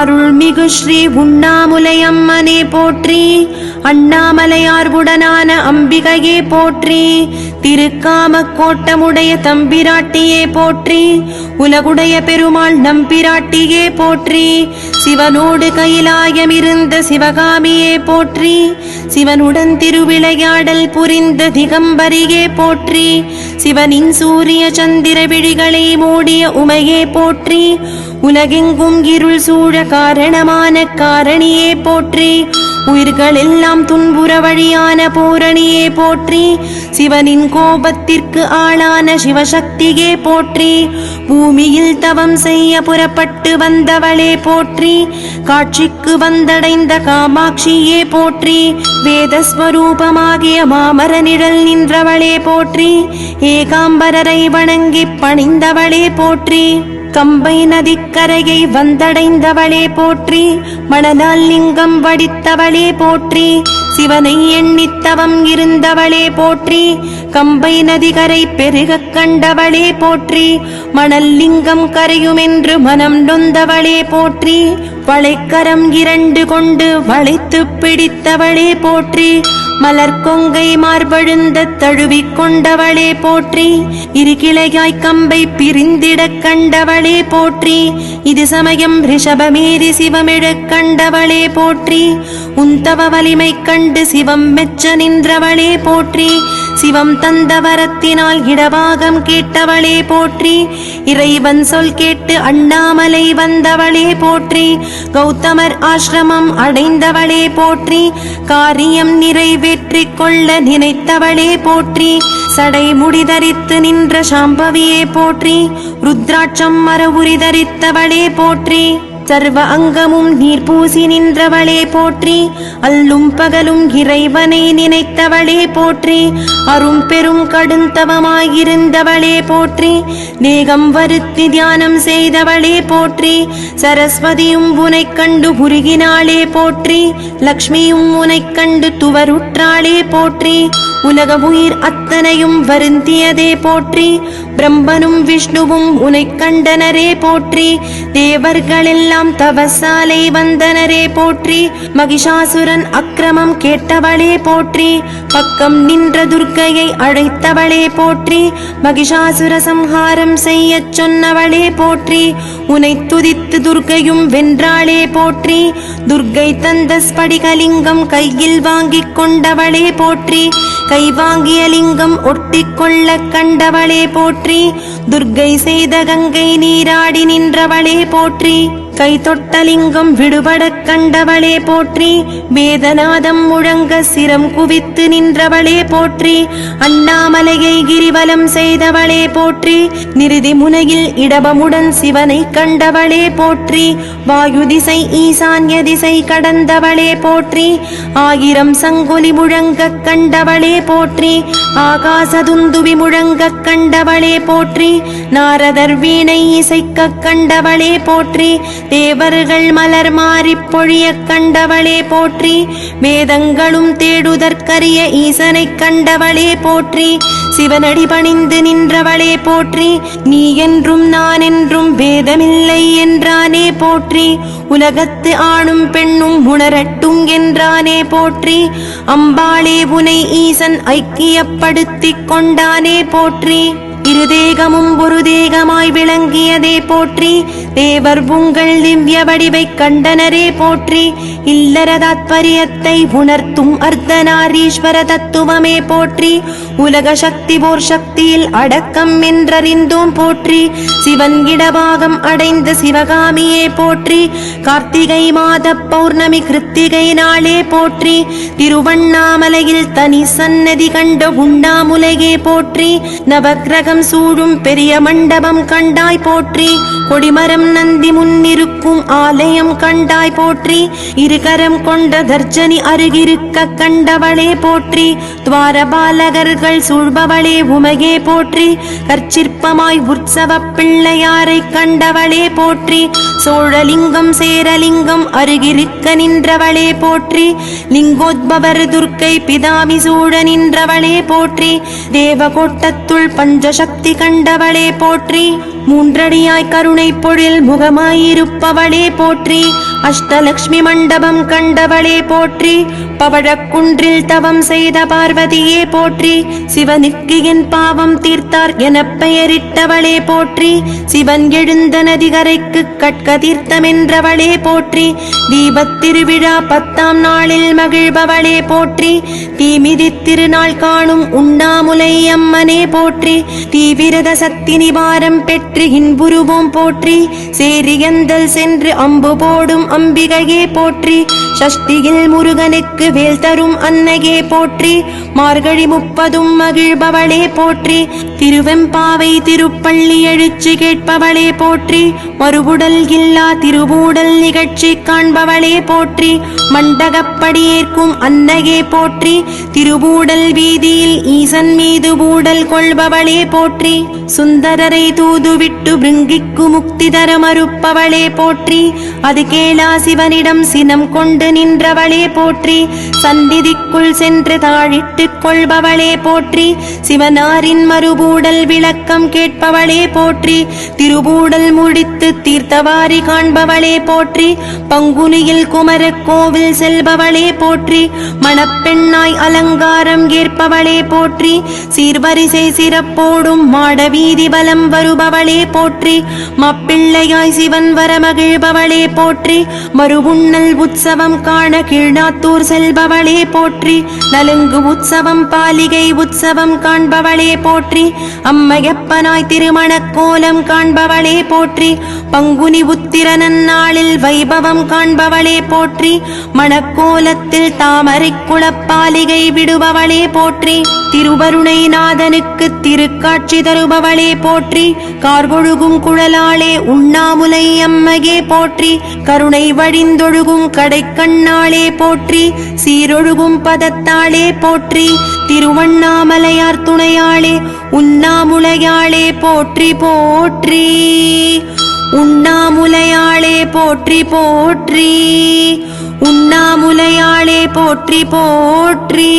அருள்மிகு ஸ்ரீ உண்ணாமுலையம்மனே போற்றி அண்ணாமலையார்வுடனான அம்பிகையே போற்றி திருக்காம கோட்டமுடைய தம்பிராட்டியே போற்றி உலகுடைய பெருமாள் நம்பிராட்டியே போற்றி சிவனோடு கைலாயமிருந்த சிவகாமியே போற்றி சிவனுடன் திருவிளையாடல் புரிந்த திகம்பரியே போற்றி சிவனின் சூரிய சந்திர விழிகளை மூடிய உமையே போற்றி உலகெங்கும் இருள் சூழ காரணமான காரணியே போற்றி உயிர்களெல்லாம் துன்புற வழியான பூரணியே போற்றி சிவனின் கோபத்திற்கு ஆளான சிவசக்தியே போற்றி பூமியில் தவம் செய்ய புறப்பட்டு வந்தவளே போற்றி காட்சிக்கு வந்தடைந்த காமாட்சியே போற்றி வேதஸ்வரூபமாகிய மாமர நிழல் நின்றவளே போற்றி ஏகாம்பரரை வணங்கி பணிந்தவளே போற்றி. கம்பை நதிக்கரையை வந்தடைந்தவளே போற்றி மணலால் லிங்கம் வடித்தவளே போற்றி சிவனை எண்ணித்தவம் இருந்தவளே போற்றி கம்பை நதிகரை பெருகக் கண்டவளே போற்றி மணல் லிங்கம் கரையுமென்று மனம் நொந்தவளே போற்றி வளைக்கரம் இரண்டு கொண்டு வளைத்து பிடித்தவளே போற்றி. மலர்கொங்கை மார்பழுந்த தழுவிக் கொண்டவளே போற்றி. இருகிளையாய் கம்பை பிரிந்திடக் கண்டவளே போற்றி. இது சமயம் ரிஷபமேறி சிவமிழக் கண்டவளே போற்றி. உந்தவ வலிமை கண்டு சிவம் மெச்ச நின்றவளே போற்றி. சிவம் தந்த வரத்தினால் இடபாகம் கேட்டவளே போற்றி. இறைவன் சொல் கேட்டு அண்ணாமலை வந்தவளே போற்றி. கௌதமர் ஆசிரமம் அடைந்தவளே போற்றி. காரியம் நிறைவேற்றி கொள்ள நினைத்தவளே போற்றி. சடை முடிதரித்து நின்ற சாம்பவியே போற்றி. ருத்ராட்சம் மரபுரிதரித்தவளே போற்றி. சர்வ அங்கமும் நீர் பூசி நின்றவளே போற்றி. அல்லும் பகலும் இறைவனை நினைத்தவளே போற்றி. அரும் பெரும் கடுந்தவமாயிருந்தவளே போற்றி. நேகம் வருத்தி தியானம் செய்தவளே போற்றி. சரஸ்வதியும் உனை கண்டு உருகினாளே போற்றி. லக்ஷ்மியும் உனை கண்டு துவருற்றாளே போற்றி. உலக உயிர் அத்தனையும் வருந்தியதே போற்றி. பிரம்மனும் விஷ்ணுவும் உனை கண்டனரே போற்றி. தேவர்களெல்லாம் தவசாலை வந்தனரே போற்றி. மகிஷாசுரன் அக்கிரமம் கேட்டவளே போற்றி. பக்கம் நின்ற துர்க்கையை அழைத்தவளே போற்றி மகிஷாசுர சம்ஹாரம் செய்யச் சொன்னவளே போற்றி உனை துதித்து துர்க்கையும் வென்றாளே போற்றி துர்க்கை தந்த ஸ்படிகலிங்கம் கையில் வாங்கிக் கொண்டவளே போற்றி கை வாங்கிய லிங்கம் ஒட்டிக்கொள்ள கண்டவளே போற்றி துர்க்கை செய்த கங்கை நீராடி நின்றவளே போற்றி. கை தொட்டலிங்கம் விடுபடக் கண்டவளே போற்றி. வேதநாதம் முழங்க சிரம் குவித்து நின்றவளே போற்றி. அண்ணாமலையை கிரிவலம் செய்தவளே போற்றி. நிறுதி முனையில் இடபமுடன் சிவனை கண்டவளே போற்றி. வாயு திசை ஈசான்ய திசை கடந்தவளே போற்றி. ஆயிரம் சங்கொலி முழங்கக் கண்டவளே போற்றி. ஆகாசதுந்துவி முழங்கக் கண்டவளே போற்றி. நாரதர் வீணை இசைக்கக் கண்டவளே போற்றி. தேவர்கள் மலர் மாறிப் பொழிய கண்டவளே போற்றி. வேதங்களும் தேடுதற்கரிய ஈசனைக் கண்டவளே போற்றி. சிவனடி பணிந்து நின்றவளே போற்றி. நீ என்றும் நான் என்றும் வேதமில்லை என்றானே போற்றி. உலகத்து ஆணும் பெண்ணும் உணரட்டும் என்றானே போற்றி. அம்பாளே உனை ஈசன் ஐக்கியப்படுத்திக் கொண்டானே போற்றி. இரு தேகமும் ஒரு தேகமாய் விளங்கியதே போற்றி. தேவர் உங்கள் திவ்ய வடிவை கண்டனரே போற்றி. இல்லற தாத்பரியத்தை உணர்த்தும் அர்த்தநாரீஸ்வர தத்துவமே போற்றி. உலக சக்தி போர் சக்தியில் அடக்கம் என்றறிந்தோம் போற்றி. சிவன் இடபாகம் அடைந்த சிவகாமியே போற்றி. கார்த்திகை மாத பௌர்ணமி கிருத்திகை நாளே போற்றி. திருவண்ணாமலையில் தனி சன்னதி கண்ட உண்ணாமுலையே போற்றி. நவக்கிரகம் சூழும் பெரிய மண்டபம் கண்டாய் போற்றி. கொடிமரம் நந்தி முன்னிருக்கும் ஆலயம் கண்டாய் போற்றி. இருகரம் கொண்ட தர்ஜனி அருகிருக்க கண்டவளே போற்றி. துவாரபாலகர்கள் சூழ்பவளே உமையே போற்றி. கற்சிற்பமாய் உற்சவ பிள்ளையாரை கண்டவளே போற்றி. சோழலிங்கம் சேரலிங்கம் அருகிருக்க நின்றவளே போற்றி. லிங்கோத்பவர் துர்க்கை பிதாமி சூழ நின்றவளே போற்றி. தேவகோட்டத்துள் பஞ்சசக்தி கண்டவளே போற்றி மூன்றடியாய் கருணை பொழில் முகமாயிருப்பவளே போற்றி. அஷ்டலக்ஷ்மி மண்டபம் கண்டவளே போற்றி பவழக்குன்றில் தவம் செய்த பார்வதியே போற்றி சிவனுக்கு என் பாவம் தீர்த்தார் என பெயரிட்டவளே போற்றி சிவன் எழுந்த நதிகரைக்கு கட்க தீர்த்தமென்றவளே போற்றி தீபத் திருவிழா பத்தாம் நாளில் மகிழ்பவளே போற்றி தீமிதி திருநாள் காணும் உண்ணாமுலை அம்மனே போற்றி தீவிரத சக்தி நிவாரம் பெற்று இன்புருவோம் போற்றி சேரியந்தல் சென்று அம்பு போடும் அம்பிகையே போற்றி. சஷ்டியில் முருகனுக்கு வேல் தரும் அன்னையே போற்றி. மார்கழி முப்பதும் மகிழ்பவளே போற்றி. திருவெம்பாவை திருப்பள்ளி எழுச்சி கேட்பவளே போற்றி. மறுபுடல் இல்லா திருவூடல் நிகழ்ச்சி காண்பவளே போற்றி. மண்டகப்படியேற்கும் அன்னையே போற்றி. திருவூடல் வீதியில் ஈசன் மீது ஊடல் கொள்பவளே போற்றி. சுந்தரரை தூதுவிட்டு பிருங்கிக்கு முக்தி தர மறுப்பவளே போற்றி. அது கேள சிவனிடம் சினம் கொண்டு நின்றவளே போற்றி. சந்திதிக்குள் சென்று தாழிட்டுக் கொள்பவளே போற்றி. சிவனாரின் மறுபூடல் விளக்கம் கேட்பவளே போற்றி. திருபூடல் முடித்து தீர்த்தவாரி காண்பவளே போற்றி. பங்குனியில் குமரக் கோவில் செல்பவளே போற்றி. மணப்பெண்ணாய் அலங்காரம் ஏற்பவளே போற்றி. சீர்வரிசை சிறப்போடும் மாடவீதி பலம் வருபவளே போற்றி. மப்பிள்ளையாய் சிவன் வர மகிழ்பவளே போற்றி. மறுவுண்ணல் உற்சவம் காண கீழ்நாத்தூர் செல்பவளே போற்றி. நலுங்கு உற்சவம் பாலிகை உற்சவம் காண்பவளே போற்றி. அம்மையப்பனாய் திருமணக் கோலம் காண்பவளே போற்றி. பங்குனி உத்திர நன்னாளில் வைபவம் காண்பவளே போற்றி. மணக்கோலத்தில் தாமரை குளப்பாலிகை விடுபவளே போற்றி. திருவருணை நாதனுக்கு திருக்காட்சி தருபவளே போற்றி. கார்கொழுகும் குழலாளே உண்ணாமுலை அம்மையே போற்றி. கருணை கருணை வழிந்தொழுகும் கடைக்கண்ணாளே போற்றி சீரொழுகும் பதத்தாளே போற்றி திருவண்ணாமலையார் துணையாளே உண்ணாமுலையாளே போற்றி போற்றி. உண்ணாமுலையாளே போற்றி போற்றி. உண்ணாமுலையாளே போற்றி போற்றி.